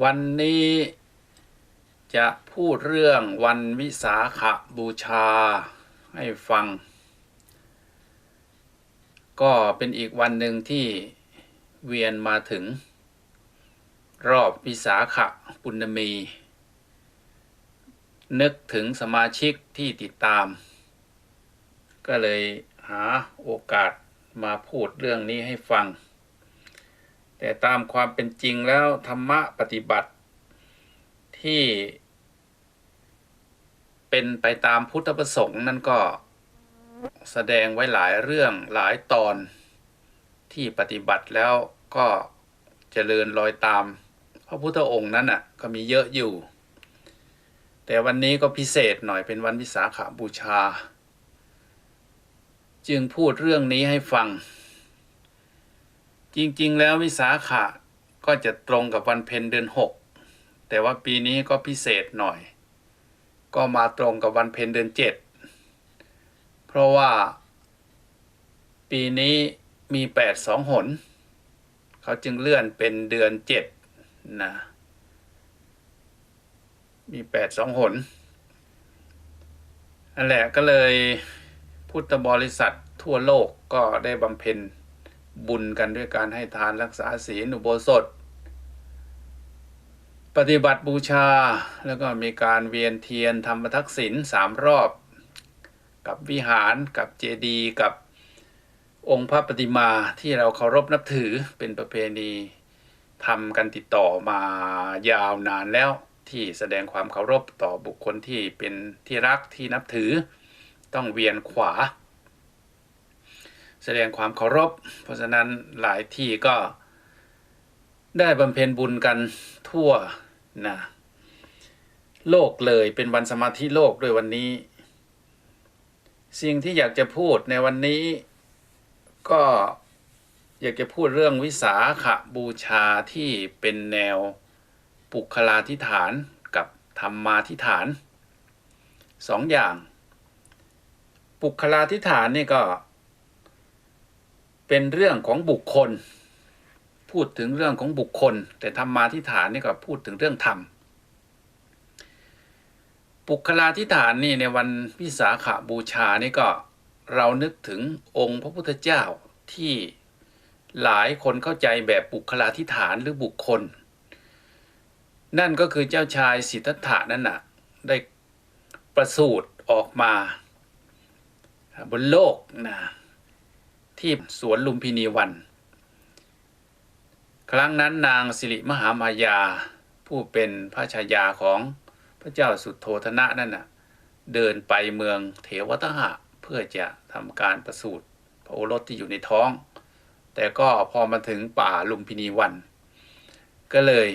วันนี้จะพูดเรื่องวันวิสาขบูชาให้ฟัง ก็เป็นอีกวันหนึ่งที่เวียนมาถึง รอบวิสาขปุณมี นึกถึงสมาชิกที่ติดตาม ก็เลยหาโอกาสมาพูดเรื่องนี้ให้ฟัง แต่ตามความเป็นจริงแล้วธรรมะปฏิบัติที่ เป็นไปตามพุทธประสงค์นั่นก็แสดงไว้หลายเรื่องหลายตอนที่ปฏิบัติแล้วก็เจริญรอยตาม พระพุทธองค์นั้นน่ะก็มีเยอะอยู่ แต่วันนี้ก็พิเศษหน่อยเป็นวันวิสาขาบูชา จึงพูดเรื่องนี้ให้ฟัง จริงๆ แล้ววิสาขะก็จะตรงกับวันเพ็ญเดือนหกแต่ว่าปีนี้ก็พิเศษหน่อย ก็มาตรงกับวันเพ็ญเดือนเจ็ดเพราะว่า ปีนี้มีแปดสองหน เขาจึงเลื่อนเป็นเดือนเจ็ดนะมีแปดสองหนนั่นแหละก็เลยพุทธบริษัททั่วโลกก็ได้บำเพ็ญ บุญกันด้วยการให้ทานรักษาศีลอุโบสถ ปฏิบัติบูชาแล้วก็มีการเวียนเทียนทำประทักษิณสามรอบ กับวิหารกับเจดีย์กับองค์พระปฏิมาที่เราเคารพนับถือเป็นประเพณีทำกันติดต่อมายาวนานแล้วที่แสดงความเคารพต่อบุคคลที่เป็นที่รักที่นับถือ ต้องเวียนขวา แสดงความเคารพ เพราะฉะนั้นหลายที่ก็ได้บำเพ็ญบุญกันทั่วนะโลกเลยเป็นวันสมาธิโลกด้วยวันนี้ สิ่งที่อยากจะพูดในวันนี้ ก็อยากจะพูดเรื่องวิสาขบูชาที่เป็นแนวปุคลาธิฐานกับธรรมาธิฐานสองอย่าง ปุคลาธิฐานนี่ก็ เป็นเรื่องของบุคคล พูดถึงเรื่องของบุคคล แต่ธรรมาธิฏฐานนี่ก็พูดถึงเรื่องธรรมปุคลาธิฏฐานนี่ในวันวิสาขาบูชานี่ก็เรานึกถึงองค์พระพุทธเจ้าที่หลายคนเข้าใจแบบบุคลาธิฐานหรือบุคคล นั่นก็คือเจ้าชายสิทธัตถะนั่นน่ะได้ประสูติออกมา บนโลกนะ ที่สวนลุมพินีวัน ครั้งนั้นนางสิริมหามายา ผู้เป็นพระชายาของพระเจ้าสุโธธนะนั่นน่ะเดินไปเมืองเถวตหะเพื่อจะทำการประสูติพระโอรสที่อยู่ในท้อง แต่ก็พอมาถึงป่าลุมพินีวัน ก็เลย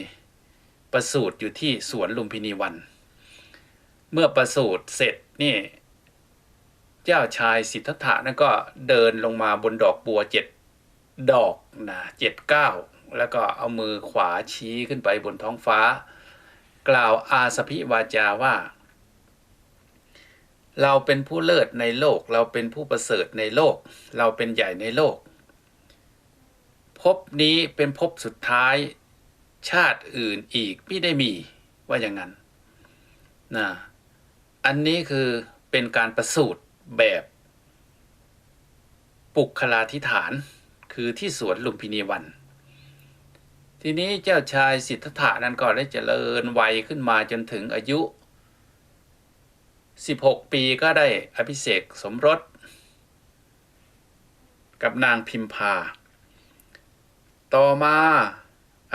ประสูติอยู่ที่สวนลุมพินีวัน เมื่อประสูติเสร็จนี่ เจ้าชายสิทธัตถะนั่นก็เดินลงมาบนดอกบัวเจ็ดดอกนะเจ็ดเก้าแล้วก็เอามือขวาชี้ขึ้นไปบนท้องฟ้า กล่าวอาสพิวาจาว่า เราเป็นผู้เลิศในโลก เราเป็นผู้ประเสริฐในโลก เราเป็นใหญ่ในโลกภพนี้เป็นภพสุดท้ายชาติอื่นอีกไม่ได้มีว่าอย่างนั้นนะอันนี้คือเป็นการประสูติ แบบปุกคลาธิฐานคือที่สวนลุมพินีวัน ทีนี้เจ้าชายสิทธัตถะนั้นก็ได้เจริญวัยขึ้นมาจนถึงอายุ 16 ปีก็ได้อภิเษกสมรส กับนางพิมพา ต่อมา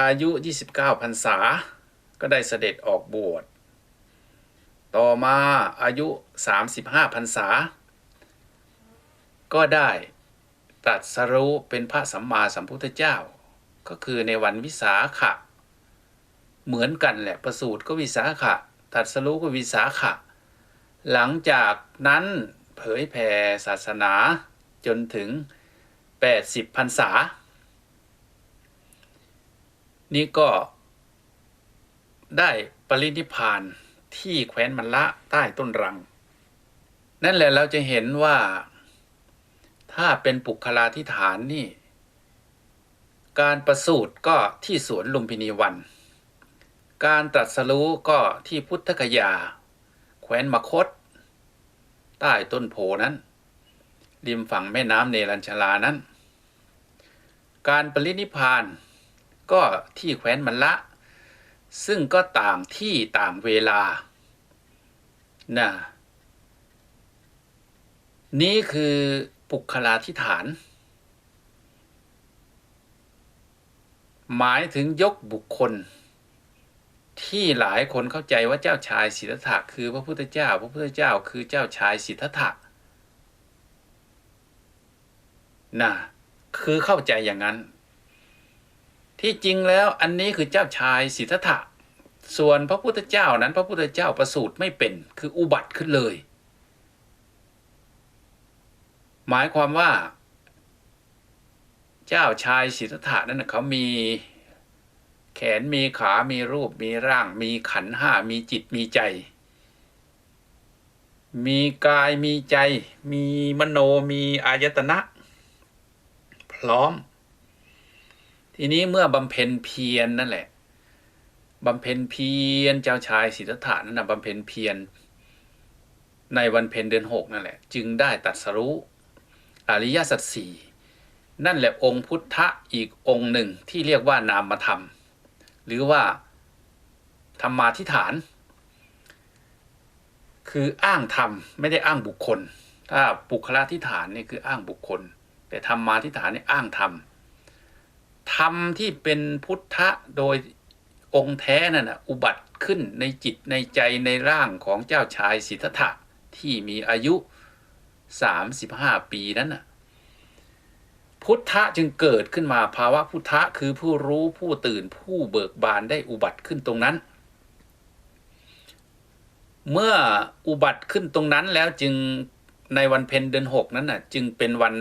อายุ 29พรรษา ก็ได้เสด็จออกบวช ต่อมาอายุ 35พรรษา ก็ได้ตรัสรู้เป็นพระสัมมาสัมพุทธเจ้า ก็คือในวันวิสาขะ เหมือนกันแหละประสูติก็วิสาขะตรัสรู้ก็วิสาขะ หลังจากนั้นเผยแผ่ศาสนาจนถึง 80พรรษา นี่ก็ได้ปรินิพานที่แคว้นมันละใต้ต้นรัง นั่นแหละเราจะเห็นว่า ถ้าเป็นปุคลาธิฐานนี่ การประสูติก็ที่สวนลุมพินีวัน การตรัสรู้ก็ที่พุทธคยา แคว้นมคต ใต้ต้นโพนั้น ริมฝั่งแม่น้ำเนรัญชลานั้น การปรินิพานก็ที่แคว้นมันละ ซึ่งก็ต่างที่ต่างเวลานะนี่คือ ปุคลาธิฐาน หมายถึงยกบุคคล ที่หลายคนเข้าใจว่าเจ้าชายสิทธัตถะคือพระพุทธเจ้า พระพุทธเจ้าคือเจ้าชายสิทธัตถะนะคือเข้าใจอย่างนั้น ที่จริงแล้วอันนี้คือเจ้าชายสิทธัตถะส่วนพระพุทธเจ้านั้น พระพุทธเจ้าประสูติไม่เป็นคืออุบัติขึ้นเลย หมายความว่า เจ้าชายสิทธัตถะนั้นนะเขามีแขนมีขา มีรูป มีร่าง มีขันห้า มีจิต มีใจ มีกาย มีใจ มีมโน มีอายตนะ พร้อม ทีนี้เมื่อบำเพ็ญเพียรนนั่นแหละ บำเพ็ญเพียรเจ้าชายสิทธัตถะนั่นนะบำเพ็ญเพียรในวันเพ็ญเดือนหกนั่นแหละ จึงได้ตัดสรู้ อริยสัจสี่นั่นแหละองค์พุทธะอีกองค์หนึ่งที่เรียกว่านามธรรม หรือว่าธรรมาทิฏฐาน คืออ้างธรรมไม่ได้อ้างบุคคล ถ้าบุคลาธิฐานนี่คืออ้างบุคคล แต่ธรรมาทิฏฐานนี่อ้างธรรมธรรมที่เป็นพุทธะโดยองค์แท้นั่นนะอุบัติขึ้นในจิตในใจในร่างของเจ้าชายสิทธัตถะที่มีอายุ 35ปีนั้นน่ะ พุทธะจึงเกิดขึ้นมาภาวะพุทธะคือผู้รู้ผู้ตื่นผู้เบิกบานได้อุบัติขึ้นตรงนั้น เมื่ออุบัติขึ้นตรงนั้นแล้วจึงในวันเพ็ญเดือนหกนั้นน่ะ จึงเป็นวัน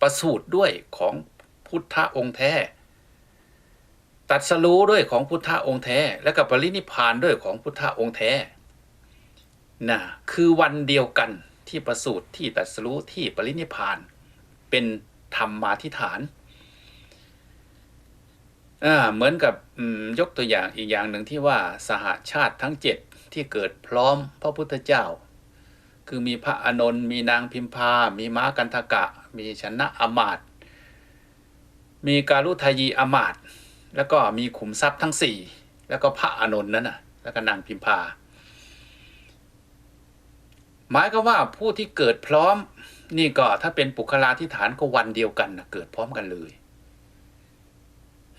ประสูติด้วยของพุทธะองค์แท้ตัดสรู้ด้วยของพุทธะองค์แท้ และกับปรินิพพานด้วยของพุทธะองค์แท้น่ะคือวันเดียวกัน ที่ประสูติที่ตัดสรู้ที่ปรินิพาน เป็นธรรมมาธิฐานอ่าเหมือนกับยกตัวอย่างอีกอย่างหนึ่งที่ว่าสหาชาติทั้งเจ็ดที่เกิดพร้อมพระพุทธเจ้า คือมีพระอนนท์มีนางพิมพา มีม้ากันทกะ มีชนะอมาตมีการุทายีอมาตแล้วก็มีขุมทรัพย์ทั้งสี่แล้วก็พระอนนท์นั่นน่ะแล้วก็นางพิมพา หมายก็ว่าผู้ที่เกิดพร้อม นี่ก็ถ้าเป็นปุคลาธิฐานก็วันเดียวกันนะเกิดพร้อมกันเลย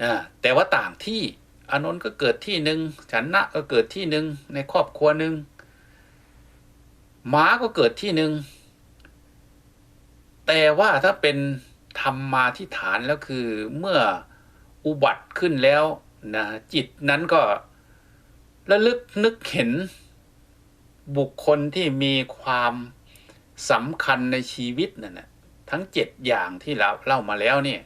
อ่าแต่ว่าต่างที่อานนท์ก็เกิดที่หนึ่งฉันนะก็เกิดที่หนึ่งในครอบครัวหนึ่งม้าก็เกิดที่หนึ่งแต่ว่าถ้าเป็นธรรมาธิฐานแล้วคือเมื่ออุบัติขึ้นแล้วนะจิตนั้นก็ระลึกนึกเห็น บุคคลที่มีความสำคัญในชีวิตนั่นนะทั้งเจ็ดอย่างที่เราเล่ามาแล้วเนี่ย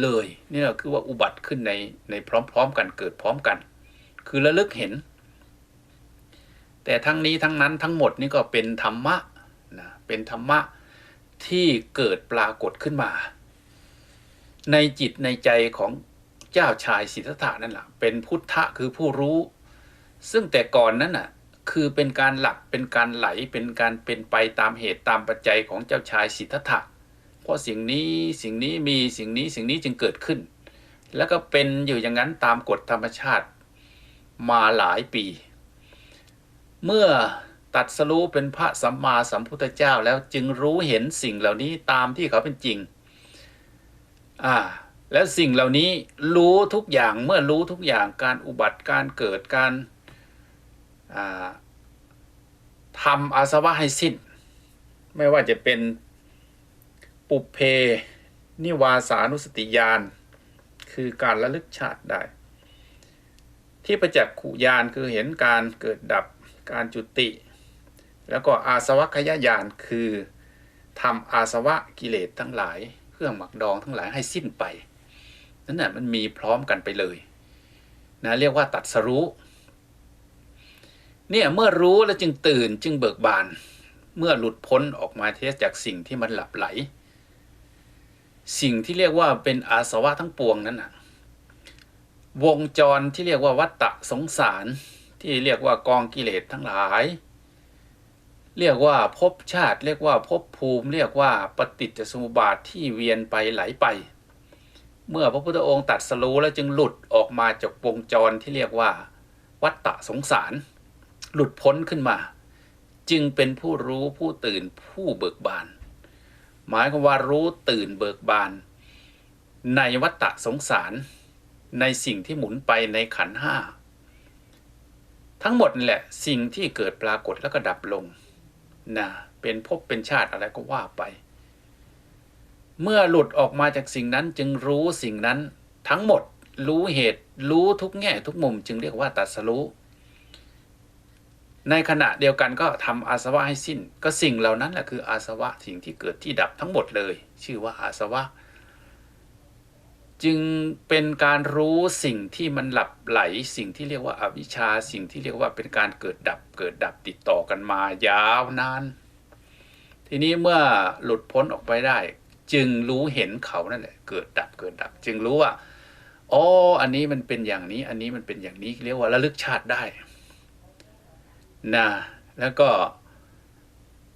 เลยนี่ก็คือว่าอุบัติขึ้นในในพร้อม ๆ กันเกิดพร้อมกัน คือระลึกเห็น แต่ทั้งนี้ทั้งนั้นทั้งหมดนี่ก็เป็นธรรมะนะเป็นธรรมะที่เกิดปรากฏขึ้นมา ในจิตในใจของเจ้าชายสิทธัตถะนั่นแหละเป็นพุทธะคือผู้รู้ ซึ่งแต่ก่อนนั้นน่ะ คือเป็นการหลักเป็นการไหลเป็นการเป็นไปตามเหตุตามปัจจัยของเจ้าชายสิทธัตถะเพราะสิ่งนี้สิ่งนี้มีสิ่งนี้สิ่งนี้จึงเกิดขึ้น แล้วก็เป็นอยู่อย่างนั้นตามกฎธรรมชาติมาหลายปี เมื่อตัดสรู้เป็นพระสัมมาสัมพุทธเจ้าแล้วจึงรู้เห็นสิ่งเหล่านี้ตามที่เขาเป็นจริงอ่าแล้วสิ่งเหล่านี้รู้ทุกอย่างเมื่อรู้ทุกอย่างการอุบัติการเกิดการ ทำอาสวะให้สิ้น ไม่ว่าจะเป็นปุเพ นิวาสานุสติญาณคือการระลึกชาติได้ ที่ประจักษ์ขุญาณคือเห็นการเกิดดับการจุติ แล้วก็อาสวะขยญาณคือทำอาสวะกิเลสทั้งหลาย เครื่องหมักดองทั้งหลายให้สิ้นไป นั่นแหละมันมีพร้อมกันไปเลยนะเรียกว่าตัดสรู้ เนี่ยเมื่อรู้แล้วจึงตื่นจึงเบิกบาน เมื่อหลุดพ้นออกมาเทสจากสิ่งที่มันหลับไหล สิ่งที่เรียกว่าเป็นอาสวะทั้งปวงนั้นน่ะวงจรที่เรียกว่าวัฏฏะสงสาร ที่เรียกว่ากองกิเลสทั้งหลาย เรียกว่าภพชาติ เรียกว่าภพภูมิ เรียกว่าปฏิจจสมุปบาทที่เวียนไปไหลไป เมื่อพระพุทธองค์ตัดสรู้แล้วจึงหลุดออกมาจากวงจรที่เรียกว่า วัฏฏะสงสาร หลุดพ้นขึ้นมา จึงเป็นผู้รู้ผู้ตื่นผู้เบิกบาน หมายความว่ารู้ตื่นเบิกบาน ในวัฏฏะสงสาร ในสิ่งที่หมุนไปในขันห้าทั้งหมดนี่แหละสิ่งที่เกิดปรากฏแล้วก็ดับลงนะเป็นภพเป็นชาติอะไรก็ว่าไป เมื่อหลุดออกมาจากสิ่งนั้นจึงรู้สิ่งนั้นทั้งหมดรู้เหตุรู้ทุกแง่ทุกมุมจึงเรียกว่าตัสรู้ ในขณะเดียวกันก็ทำอาสวะให้สิ้น ก็สิ่งเหล่านั้นแหละคืออาสวะสิ่งที่เกิดที่ดับทั้งหมดเลย ชื่อว่าอาสวะ จึงเป็นการรู้สิ่งที่มันหลับไหล สิ่งที่เรียกว่าอาวิชชาสิ่งที่เรียกว่าเป็นการเกิดดับ เกิดดับติดต่อกันมายาวนาน ทีนี้เมื่อหลุดพ้นออกไปได้ จึงรู้เห็นเขานั่นแหละเกิดดับเกิดดับ จึงรู้ว่าอ๋ออันนี้มันเป็นอย่างนี้ อันนี้มันเป็นอย่างนี้เรียกว่าระลึกชาติได้ นะแล้วก็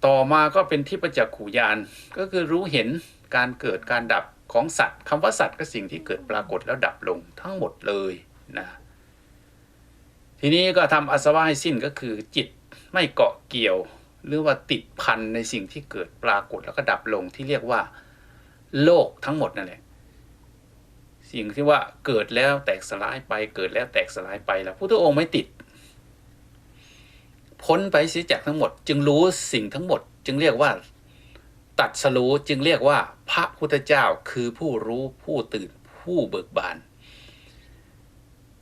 ต่อมาก็เป็นที่ประจักษ์ขูยานก็คือรู้เห็นการเกิดการดับของสัตว์คำว่าสัตว์ก็สิ่งที่เกิดปรากฏแล้วดับลงทั้งหมดเลยนะทีนี้ก็ทำอสวะให้สิ้นก็คือจิตไม่เกาะเกี่ยว หรือว่าติดพันในสิ่งที่เกิดปรากฏแล้วก็ดับลงที่เรียกว่า โลกทั้งหมดนั่นแหละสิ่งที่ว่าเกิดแล้วแตกสลายไปเกิดแล้วแตกสลายไปแล้วพระพุทธองค์ไม่ติด พ้นไปเสียจากทั้งหมด จึงรู้สิ่งทั้งหมด จึงเรียกว่า ตัดสรู้จึงเรียกว่า พระพุทธเจ้าคือผู้รู้ผู้ตื่นผู้เบิกบาน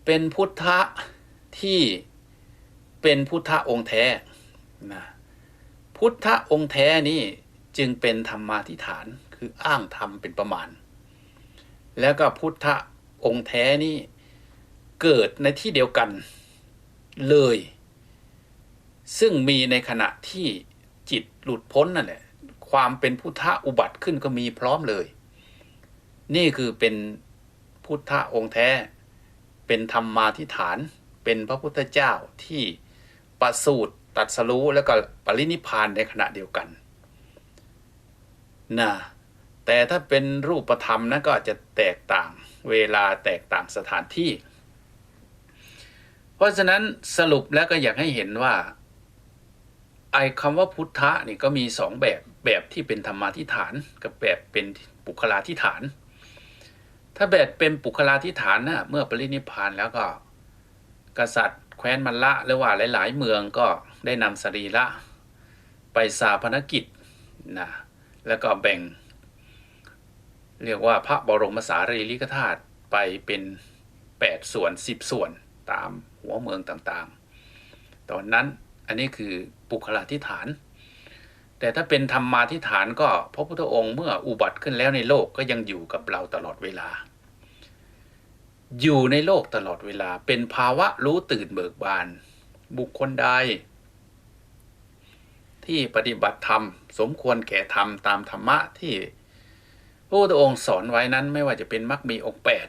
เป็นพุทธะที่เป็นพุทธะองค์แท้นะพุทธะองค์แท้นี่จึงเป็นธรรมาทิฐานคืออ้างธรรมเป็นประมาณ แล้วก็พุทธะองค์แท้นี่เกิดในที่เดียวกันเลย ซึ่งมีในขณะที่จิตหลุดพ้นนั่นแหละความเป็นพุทธะอุบัติขึ้นก็มีพร้อมเลย นี่คือเป็นพุทธะองค์แท้ เป็นธรรมาทิฏฐาน เป็นพระพุทธเจ้าที่ประสูติตรัดสรู้แล้วก็ปรินิพานในขณะเดียวกันนะแต่ถ้าเป็นรูปธรรมนะก็อาจจะแตกต่างเวลาแตกต่างสถานที่ เพราะฉะนั้นสรุปแล้วก็อยากให้เห็นว่า อ้คำว่าพุทธะนี่ก็มีสองแบบแบบที่เป็นธรรมาทิฐาน กับแบบเป็นปุคลาทิฐาน ถ้าแบบเป็นปุคลาทิฐานนะเมื่อปรินิพานแล้วก็ กษัตริย์ แคว้นมันละหรือว่าหลาย ๆ เมืองก็ได้นำสรีระไปสาพนกิจนะแล้วก็แบ่ง เรียกว่าพระบรมสารีริกธาตุไปเป็น 8 ส่วน 10 ส่วนตามหัวเมืองต่างๆ ตอนนั้นอันนี้คือ ปุคลาธิฐาน แต่ถ้าเป็นธรรมาธิฐานก็พระพุทธองค์เมื่ออุบัติขึ้นแล้วในโลกก็ยังอยู่กับเราตลอดเวลา อยู่ในโลกตลอดเวลาเป็นภาวะรู้ตื่นเบิกบาน บุคคลใด ที่ปฏิบัติธรรม สมควรแก่ธรรมตามธรรมะที่พระพุทธองค์สอนไว้นั้นไม่ว่าจะเป็นมรรคมีองค์แปด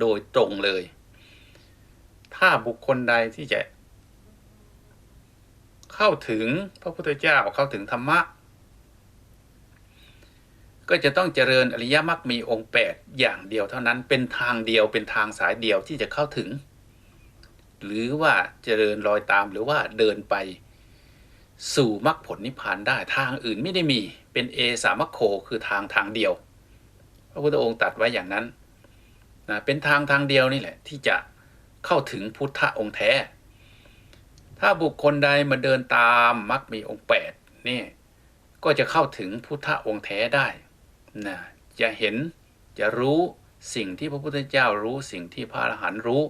โดยตรงเลย ถ้าบุคคลใดที่จะ เข้าถึงพระพุทธเจ้าเข้าถึงธรรมะ ก็จะต้องเจริญอริยมรรคมีองค์แปดอย่างเดียวเท่านั้นเป็นทางเดียวเป็นทางสายเดียวที่จะเข้าถึง หรือว่าเจริญรอยตามหรือว่าเดินไปสู่มรรคผลนิพพานได้ทางอื่นไม่ได้มีเป็นเอสามคโคคือทางทางเดียว พระพุทธองค์ตรัสไว้อย่างนั้นนะเป็นทางทางเดียวนี่แหละที่จะเข้าถึงพุทธองค์แท้ ถ้าบุคคลใดมาเดินตามมรรคมีองค์แปดนี่ก็จะเข้าถึงพุทธองค์แท้ได้นะจะเห็นจะรู้สิ่งที่พระพุทธเจ้ารู้สิ่งที่พระอรหันต์รู้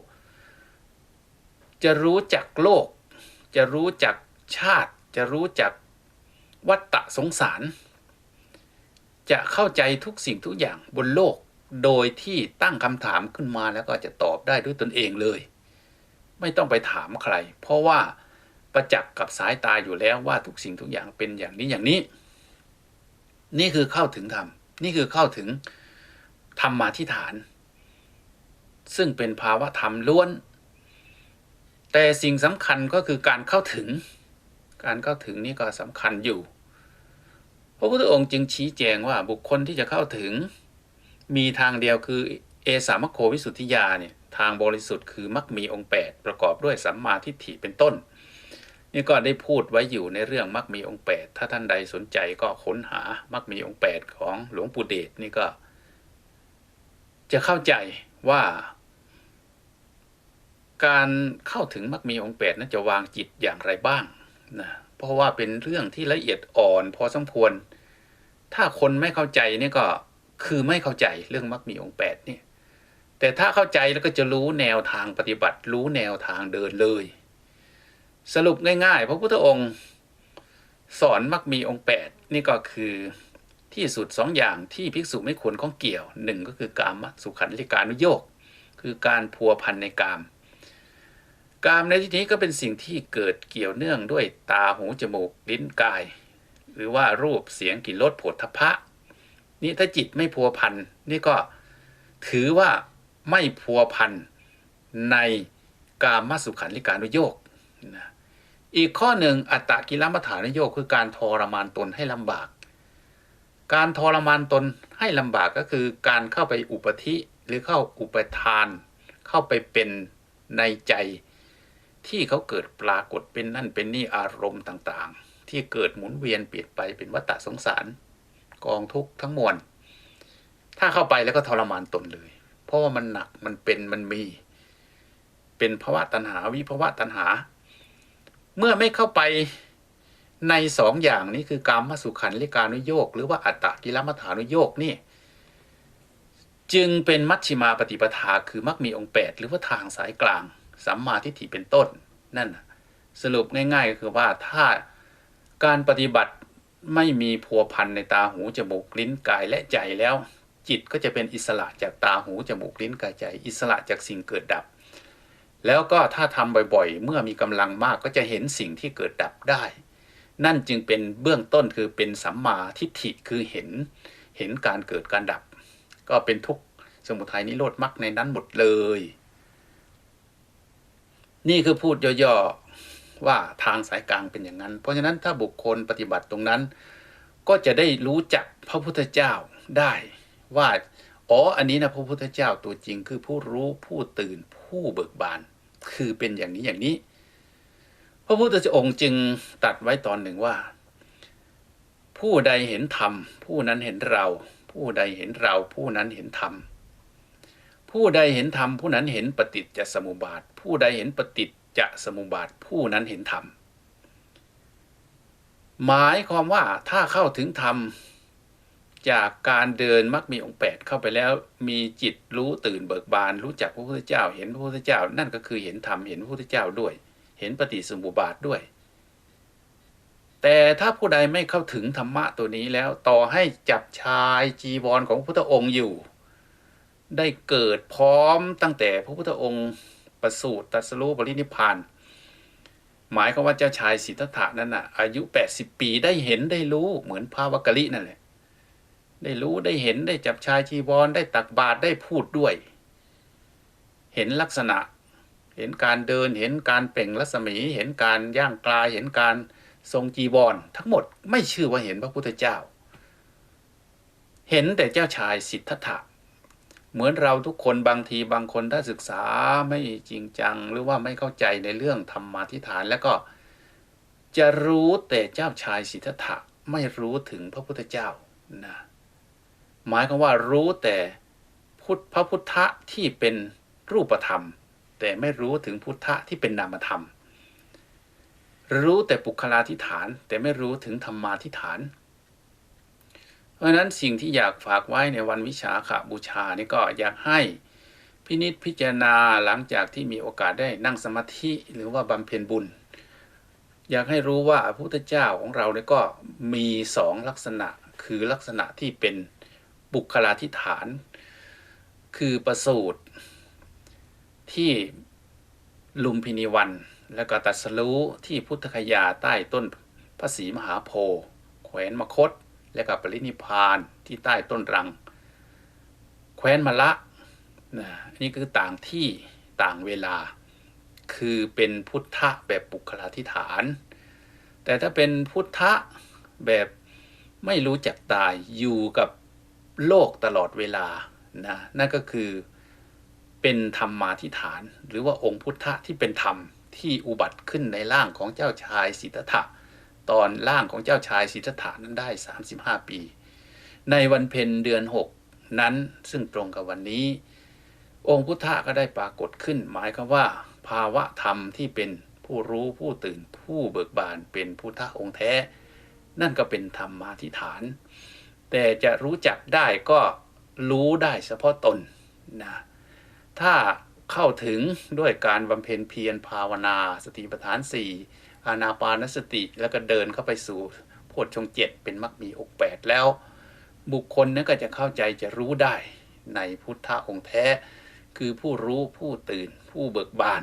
จะรู้จักโลก จะรู้จักชาติ จะรู้จักวัฏฏะสงสาร จะเข้าใจทุกสิ่งทุกอย่างบนโลก โดยที่ตั้งคำถามขึ้นมาแล้วก็จะตอบได้ด้วยตนเองเลย ไม่ต้องไปถามใคร เพราะว่าประจักษ์กับสายตาอยู่แล้วว่าทุกสิ่งทุกอย่างเป็นอย่างนี้อย่างนี้ นี่คือเข้าถึงธรรมนี่คือเข้าถึงธรรมาทิฏฐาน ซึ่งเป็นภาวะธรรมล้วน แต่สิ่งสำคัญก็คือการเข้าถึง การเข้าถึงนี่ก็สำคัญอยู่พระพุทธองค์จึงชี้แจงว่าบุคคลที่จะเข้าถึงมีทางเดียวคือเอสามโควิสุทธิยาเนี่ย ทางบริสุทธิ์คือมักมีองค์ 8 ประกอบด้วยสัมมาทิฏฐิเป็นต้น นี่ก็ได้พูดไว้อยู่ในเรื่องมักมีองค์ 8 ถ้าท่านใดสนใจก็ค้นหามักมีองค์ 8 ของหลวงปู่เดชนี่ก็ จะเข้าใจว่า การเข้าถึงมักมีองค์ 8 นั้นจะวางจิตอย่างไรบ้างนะเพราะว่าเป็นเรื่องที่ละเอียดอ่อนพอสมควร ถ้าคนไม่เข้าใจนี่ก็คือไม่เข้าใจเรื่องมักมีองค์ 8 เนี่ย แต่ถ้าเข้าใจแล้วก็จะรู้แนวทางปฏิบัติ รู้แนวทางเดินเลย สรุปง่ายๆพระพุทธองค์ สอนมักมีองค์8นี่ก็คือที่สุดสองอย่างที่ภิกษุไม่ควรข้องเกี่ยวหนึ่งก็คือกามสุขันธิการุโยกคือการพัวพันในกาม กามในที่นี้ก็เป็นสิ่งที่เกิดเกี่ยวเนื่องด้วยตาหูจมูกลิ้นกาย หรือว่ารูปเสียงกลิ่นรสผลทพะ นี่ถ้าจิตไม่พัวพันนี่ก็ถือว่า ไม่พัวพันในกามาสุขันธิการนุโยกนะอีกข้อหนึ่งอัตตกิลมัฐานโยกคือการทรมานตนให้ลำบาก การทรมานตนให้ลำบากก็คือการเข้าไปอุปธิหรือเข้าอุปทาน เข้าไปเป็นในใจที่เขาเกิดปรากฏเป็นนั่นเป็นนี่อารมณ์ต่างๆ ที่เกิดหมุนเวียนเปลี่ยนไปเป็นวัฏฏะสงสาร กองทุกข์ทั้งมวลถ้าเข้าไปแล้วก็ทรมานตนเลย เพราะว่ามันหนักมันเป็นมันมี เป็นภาวะตัณหาวิภาวะตัณหา เมื่อไม่เข้าไปในสองอย่างนี้คือกรรมสุขันลิการุโยก หรือว่าอัตตกิลมัฐานุโยกนี่ จึงเป็นมัชฌิมาปฏิปทาคือมักมีองค์8หรือว่าทางสายกลางสัมมาทิฏฐิเป็นต้นนั่นสรุปง่ายๆก็คือว่าถ้าการปฏิบัติไม่มีพัวพันในตาหูจมูกลิ้นกายและใจแล้ว จิตก็จะเป็นอิสระจากตาหูจมูกลิ้นกายใจ อิสระจากสิ่งเกิดดับ แล้วก็ถ้าทำบ่อยๆ เมื่อมีกำลังมากก็จะเห็นสิ่งที่เกิดดับได้ นั่นจึงเป็นเบื้องต้นคือเป็นสัมมาทิฏฐิคือเห็นเห็นการเกิดการดับ ก็เป็นทุกสมุทัยนิโรธมรรคในนั้นหมดเลย นี่คือพูดย่อๆว่าทางสายกลางเป็นอย่างนั้น เพราะฉะนั้นถ้าบุคคลปฏิบัติตรงนั้น ก็จะได้รู้จักพระพุทธเจ้าได้ ว่าอ๋ออันนี้นะพระพุทธเจ้าตัวจริงคือผู้รู้ผู้ตื่นผู้เบิกบาน คือเป็นอย่างนี้อย่างนี้ พระพุทธเจ้าองค์จึงตัดไว้ตอนหนึ่งว่า ผู้ใดเห็นธรรม ผู้นั้นเห็นเรา ผู้ใดเห็นเรา ผู้นั้นเห็นธรรมผู้ใดเห็นธรรมผู้นั้นเห็นปฏิจจสมุปบาท ผู้ใดเห็นปฏิจจสมุปบาท ผู้นั้นเห็นธรรมหมายความว่าถ้าเข้าถึงธรรม จากการเดินมักมีองค์แปดเข้าไปแล้วมีจิตรู้ตื่นเบิกบาน รู้จักพระพุทธเจ้า เห็นพระพุทธเจ้า นั่นก็คือเห็นธรรมเห็นพระพุทธเจ้าด้วย เห็นปฏิสมุบาทด้วย แต่ถ้าผู้ใดไม่เข้าถึงธรรมะตัวนี้แล้วต่อให้จับชายจีวรของพระพุทธองค์อยู่ ได้เกิดพร้อมตั้งแต่พระพุทธองค์ประสูติตรัสรู้บรินิพพานหมายความว่าเจ้าชายสิทธัตถะนั้นน่ะอายุ 80 ปีได้เห็นได้รู้เหมือนพระวักกะลินั่นแหละ ได้รู้ได้เห็นได้จับชายจีวรได้ตักบาตรได้พูดด้วย เห็นลักษณะ เห็นการเดินเห็นการเปล่งรัศมี เห็นการย่างกลายเห็นการทรงจีวรทั้งหมดไม่ชื่อว่าเห็นพระพุทธเจ้า เห็นแต่เจ้าชายสิทธัตถะเหมือนเราทุกคนบางทีบางคนถ้าศึกษาไม่จริงจัง หรือว่าไม่เข้าใจในเรื่องธรรมาธิฐานแล้วก็จะรู้แต่เจ้าชายสิทธัตถะไม่รู้ถึงพระพุทธเจ้านะ หมายความว่ารู้แต่พุทธพระพุทธะที่เป็นรูปธรรม แต่ไม่รู้ถึงพุทธะที่เป็นนามธรรม รู้แต่ปุคลาธิฐานแต่ไม่รู้ถึงธรรมาธิฐาน เพราะนั้นสิ่งที่อยากฝากไว้ในวันวิสาขบูชานี่ก็อยากให้พินิจพิจารณาหลังจากที่มีโอกาสได้นั่งสมาธิหรือว่าบำเพ็ญบุญ อยากให้รู้ว่าพระพุทธเจ้าของเราเนี่ยก็มีสองลักษณะคือลักษณะที่เป็น บุคลาธิฐาน คือประสูตรที่ลุมพินีวัน แล้วก็ตรัสรู้ที่พุทธคยาใต้ต้นพระศรีมหาโพธิ์แขวนมคต และก็ปรินิพานที่ใต้ต้นรังแคว้นมละนะนี่คือต่างที่ต่างเวลา คือเป็นพุทธะแบบปุคลาธิฐาน แต่ถ้าเป็นพุทธะแบบไม่รู้จักตายอยู่กับ โลกตลอดเวลานะนั่นก็คือเป็นธรรมมาธิฐาน หรือว่าองค์พุทธะที่เป็นธรรมที่อุบัติขึ้นในร่างของเจ้าชายสิทธัตถะตอนร่างของเจ้าชายสิทธัตถะนั้นได้ 35 ปี ในวันเพ็ญเดือน 6 นั้นซึ่งตรงกับวันนี้ องค์พุทธะก็ได้ปรากฏขึ้น หมายความว่า ภาวะธรรมที่เป็นผู้รู้ผู้ตื่นผู้เบิกบานเป็นพุทธะองค์แท้ นั่นก็เป็นธรรมาธิฐาน แต่จะรู้จักได้ก็รู้ได้เฉพาะตนนะถ้าเข้าถึงด้วยการบำเพ็ญเพียรภาวนา สติปัฏฐานสี่อานาปานสติ แล้วก็เดินเข้าไปสู่โพชฌงเจ็ดเป็นมรรคมีองค์แปดแล้ว บุคคลนั้นก็จะเข้าใจจะรู้ได้ในพุทธะองค์แท้ คือผู้รู้ผู้ตื่นผู้เบิกบาน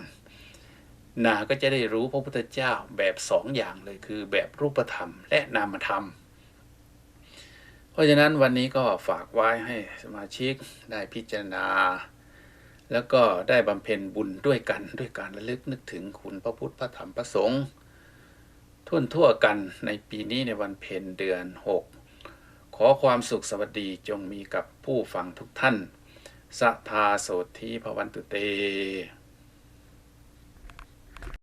นาก็จะได้รู้พระพุทธเจ้าแบบสองอย่างเลยคือแบบรูปธรรมและนามธรรม เพราะฉะนั้นวันนี้ก็ฝากไว้ให้สมาชิกได้พิจารณา แล้วก็ได้บำเพ็ญบุญด้วยกันด้วยการระลึกนึกถึงคุณพระพุทธพระธรรมพระสงฆ์ทั่วทั่วกันในปีนี้ในวันเพ็ญเดือน 6 ขอความสุขสวัสดีจงมีกับผู้ฟังทุกท่านสัทธาโสธีพวันตุเต